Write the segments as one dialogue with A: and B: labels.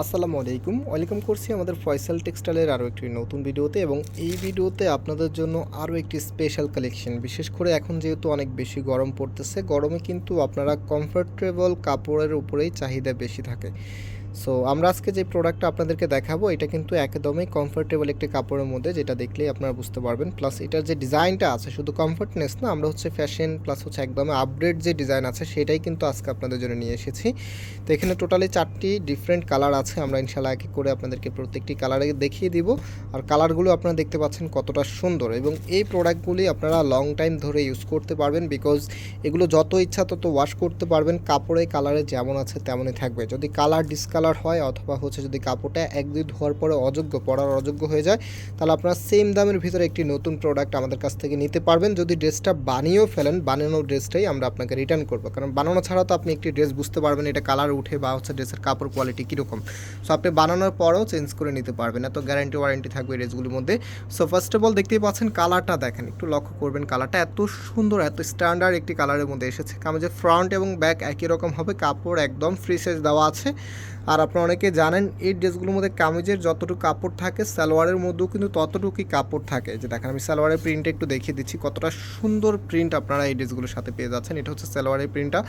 A: আসসালামু আলাইকুম। ওয়েলকাম করছি আমাদের ফয়সাল টেক্সটাইলের আরও একটি নতুন ভিডিওতে এবং এই ভিডিওতে আপনাদের জন্য আরও একটি স্পেশাল কালেকশন বিশেষ করে এখন যেহেতু অনেক বেশি গরম পড়তেছে, গরমে কিন্তু আপনারা কমফোর্টেবল কাপড়ের উপরেই চাহিদা বেশি থাকে। সো আমরা আজকে যে প্রোডাক্টটা আপনাদেরকে দেখাবো, এটা কিন্তু একদমই কমফোর্টেবল একটি কাপড়ের মধ্যে, যেটা দেখলেই আপনারা বুঝতে পারবেন। প্লাস এটার যে ডিজাইনটা আছে, শুধু কমফোর্টনেস না, আমরা হচ্ছে ফ্যাশন প্লাস হচ্ছে একদমই আপডেট যে ডিজাইন আছে, সেটাই কিন্তু আজকে আপনাদের জন্য নিয়ে এসেছি। তো এখানে টোটালি চারটি ডিফারেন্ট কালার আছে, আমরা ইনশাল্লাহ এক এক করে আপনাদেরকে প্রত্যেকটি কালারে দেখিয়ে দিব। আর কালারগুলো আপনারা দেখতে পাচ্ছেন কতটা সুন্দর এবং এই প্রোডাক্টগুলি আপনারা লং টাইম ধরে ইউজ করতে পারবেন বিকজ এগুলো যত ইচ্ছা তত ওয়াশ করতে পারবেন। কাপড়ে কালারে যেমন আছে, তেমনই থাকবে। যদি কালার ডিসকালার হয় অথবা হচ্ছে যদি কাপড়টা এক দুই ধোয়ার পরে অযোগ্য, পরার অযোগ্য হয়ে যায়, তাহলে আপনারা সেম দামের ভিতরে একটি নতুন প্রোডাক্ট আমাদের কাছ থেকে নিতে পারবেন। যদি ড্রেসটা বানিয়েও ফেলেন, বানানো ড্রেসটাই আমরা আপনাকে রিটার্ন করব। কারণ বানানো ছাড়া তো আপনি একটি ড্রেস বুঝতে পারবেন এটা কালার উঠে বা হচ্ছে ড্রেসের কাপড় কোয়ালিটি কীরকম। সো আপনি বানানোর পরেও চেঞ্জ করে নিতে পারবেন। এত গ্যারান্টি ওয়ারেন্টি থাকবে ড্রেসগুলির মধ্যে। সো ফার্স্ট অফ অল দেখতেই পাচ্ছেন কালারটা দেখেন, একটু লক্ষ্য করবেন কালারটা এত সুন্দর, এত স্ট্যান্ডার্ড একটি কালারের মধ্যে এসেছে। কারণ যে ফ্রন্ট এবং ব্যাক একই রকম হবে, কাপড় একদম ফ্রি সাইজ দেওয়া আছে। আর আপনারা অনেকে জানেন, এই ড্রেসগুলোর মধ্যে কামিজের যতটুকু কাপড় থাকে, সালোয়ারের মধ্যেও কিন্তু ততটুকুই কাপড় থাকে। যে দেখেন, আমি সালোয়ারের প্রিন্টটা একটু দেখিয়ে দিচ্ছি, কতটা সুন্দর প্রিন্ট আপনারা এই ড্রেসগুলোর সাথে পেয়ে যাচ্ছেন। এটা হচ্ছে সালোয়ারের প্রিন্টটা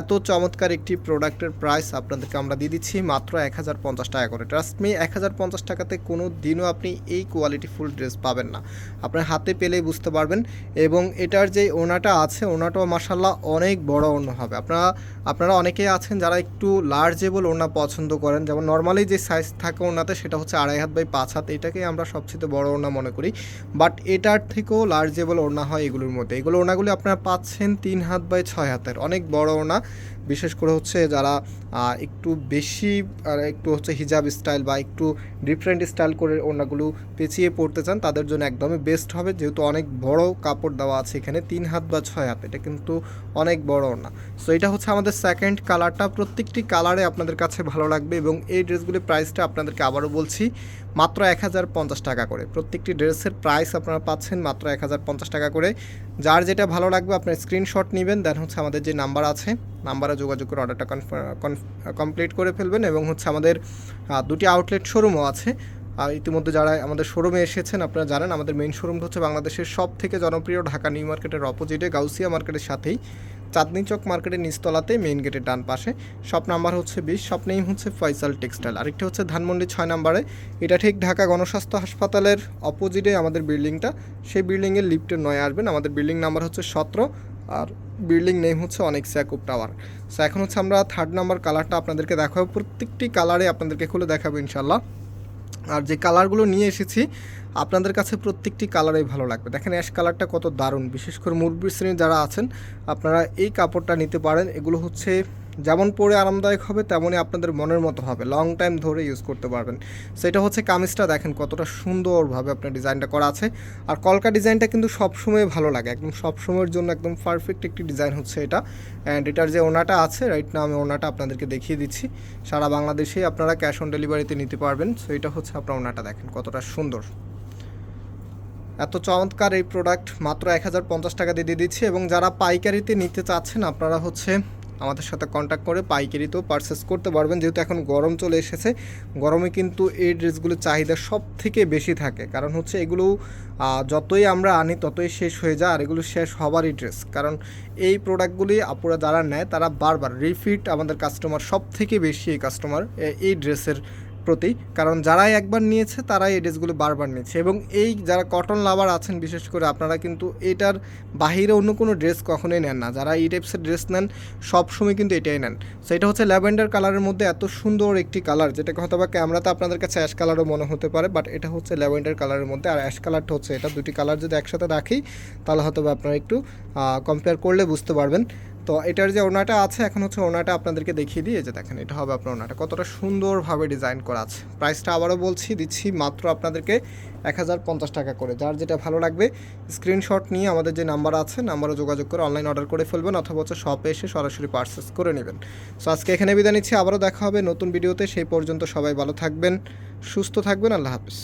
A: এত চমৎকার একটি প্রোডাক্টের প্রাইস আপনাদেরকে আমরা দিয়ে দিচ্ছি, মাত্র এক হাজার পঞ্চাশ টাকা করে। ট্রাস্ট মি এক হাজার পঞ্চাশ টাকাতে কোনো দিনও আপনি এই কোয়ালিটি ফুল ড্রেস পাবেন না। আপনার হাতে পেলেই বুঝতে পারবেন এবং এটার যে ওনাটা আছে, ওনাটাও মাসাল্লাহ অনেক বড় ওনা হবে। আপনারা আপনারা অনেকেই আছেন যারা একটু লার্জেবল ওনা পছন্দ করেন। যেমন নর্মালি যে সাইজ থাকে ওনাতে সেটা হচ্ছে আড়াই হাত বাই পাঁচ হাত এটাকেই আমরা সবচেয়ে বড় ওনা মনে করি। বাট এটার থেকেও লার্জেবল ওড়না হয় এগুলোর মধ্যে। এগুলো ওনাগুলি আপনারা পাচ্ছেন তিন হাত বাই ছয় হাতের। অনেক বড় ওনা বিশেষ করে হচ্ছে যারা একটু বেশি, আর একটু হচ্ছে হিজাব স্টাইল বা একটু ডিফারেন্ট স্টাইল করে ওনাগুলো পেঁচিয়ে পড়তে চান, তাদের জন্য একদমই বেস্ট হবে। যেহেতু অনেক বড় কাপড় দেওয়া আছে এখানে, তিন হাত বা ছয় হাত, এটা কিন্তু অনেক বড় ওনা সো এটা হচ্ছে আমাদের সেকেন্ড কালারটা প্রত্যেকটি কালারে আপনাদের কাছে ভালো লাগবে এবং এই ড্রেসগুলির প্রাইসটা আপনাদেরকে আবারও বলছি, মাত্র এক হাজার পঞ্চাশ টাকা করে। প্রত্যেকটি ড্রেসের প্রাইস আপনারা পাচ্ছেন মাত্র এক হাজার পঞ্চাশ টাকা করে। যার যেটা ভালো লাগবে আপনার স্ক্রিনশট নেবেন দেন হচ্ছে আমাদের যে নাম্বার আছে নাম্বারে যোগাযোগ করে অর্ডারটা কমপ্লিট করে ফেলবেন এবং হচ্ছে আমাদের দুটি আউটলেট শোরুমও আছে। আর ইতিমধ্যে যারা আমাদের শোরুমে এসেছেন, আপনারা জানেন আমাদের মেইন শোরুমটা হচ্ছে বাংলাদেশের সব থেকে জনপ্রিয় ঢাকা নিউ মার্কেটের অপোজিটে গাউসিয়া মার্কেটের সাথেই। চাঁদনি চক মার্কেটের নিচতলাতে মেইন গেটের ডান পাশে। শপ নাম্বার হচ্ছে বিশ শপ নেম হচ্ছে ফয়সাল টেক্সটাইল আরেকটি হচ্ছে ধানমন্ডি ছয় নাম্বারে। এটা ঠিক ঢাকা গণস্বাস্থ্য হাসপাতালের অপোজিটে আমাদের বিল্ডিংটা সেই বিল্ডিংয়ের লিফটের নয় আসবেন। আমাদের বিল্ডিং নাম্বার হচ্ছে সতেরো আর বিল্ডিং নেম হচ্ছে অনেক স্যাকুপ টাওয়ার সো এখন হচ্ছে আমরা থার্ড নাম্বার কালারটা আপনাদেরকে দেখাবো। প্রত্যেকটি কালারে আপনাদেরকে খুলে দেখাবো ইনশাল্লাহ আর যে কালারগুলো নিয়ে এসেছি, আপনাদের কাছে প্রত্যেকটি কালারেই ভালো লাগবে। দেখেন অ্যাশ কালারটা কত দারুণ। বিশেষ করে মুরব্বী শ্রেণির যারা আছেন, আপনারা এই কাপড়টা নিতে পারেন। এগুলো হচ্ছে যেমন পরে আরামদায়ক হবে, তেমনই আপনাদের মনের মতো হবে। লং টাইম ধরে ইউজ করতে পারবেন। সেটা হচ্ছে কামিজটা দেখেন কতটা সুন্দরভাবে আপনার ডিজাইনটা করা আছে। আর কলকা ডিজাইনটা কিন্তু সবসময় ভালো লাগে। একদম সবসময়ের জন্য একদম পারফেক্ট একটি ডিজাইন হচ্ছে এটা। অ্যান্ড এটার যে ওনাটা আছে রাইট না আমি ওনাটা আপনাদেরকে দেখিয়ে দিচ্ছি। সারা বাংলাদেশেই আপনারা ক্যাশ অন ডেলিভারিতে নিতে পারবেন। সো এটা হচ্ছে আপনার ওনাটা দেখেন কতটা সুন্দর। এত চমৎকার এই প্রোডাক্ট মাত্র এক হাজার পঞ্চাশ টাকা দিয়ে দিয়ে দিচ্ছি। এবং যারা পাইকারিতে নিতে চাচ্ছেন, আপনারা হচ্ছে আমাদের সাথে কন্ট্যাক্ট করে পাইকারি তো পারচেস করতে পারবেন। যেহেতু এখন গরম চলে এসেছে, গরমে কিন্তু এই ড্রেসগুলোর চাহিদা সব থেকে বেশি থাকে। কারণ হচ্ছে এগুলো যতই আমরা আনি ততই শেষ হয়ে যায়, আর এগুলো শেষ হবারই ড্রেস কারণ এই প্রোডাক্টগুলি আপুরা যারা নেয়, তারা বারবার রিফিট আমাদের কাস্টমার সব থেকে বেশি এই কাস্টমার এই ড্রেসের প্রতি, কারণ যারাই একবার নিয়েছে তারাই এই ড্রেসগুলো বারবার নিচ্ছে এবং এই যারা কটন লাভার আছেন, বিশেষ করে আপনারা কিন্তু এটার বাহিরে অন্য কোনো ড্রেস কখনোই নেন না। যারা এই টাইপসের ড্রেস নেন, সবসময় কিন্তু এটাই নেন। সো এটা হচ্ছে ল্যাভেন্ডার কালারের মধ্যে এত সুন্দর একটি কালার, যেটাকে হয়তো বা ক্যামেরাতে আপনাদের কাছে অ্যাশ কালারও মনে হতে পারে বাট এটা হচ্ছে ল্যাভেন্ডার কালারের মধ্যে। আর অ্যাশ কালারটা হচ্ছে এটা, দুটি কালার যদি একসাথে রাখি, তাহলে হয়তো বা আপনারা একটু কম্পেয়ার করলে বুঝতে পারবেন। তো এটার যে ওনাটা আছে, এখন হচ্ছে ওনাটা আপনাদেরকে দেখিয়ে দিয়ে যে দেখেন, এটা হবে আপনার ওনাটা। কতটা সুন্দরভাবে ডিজাইন করা আছে। প্রাইসটা আবারও বলছি, দিচ্ছি মাত্র আপনাদেরকে এক হাজার পঞ্চাশ টাকা করে। যার যেটা ভালো লাগবে স্ক্রিনশট নিয়ে আমাদের যে নাম্বার আছে, নাম্বারে যোগাযোগ করে অনলাইন অর্ডার করে ফেলবেন অথবা হচ্ছে শপে এসে সরাসরি পার্সেস করে নেবেন। সো আজকে এখানে বিদায় নিচ্ছি। আবারও দেখা হবে নতুন ভিডিওতে সেই পর্যন্ত সবাই ভালো থাকবেন, সুস্থ থাকবেন। আল্লাহ হাফিজ।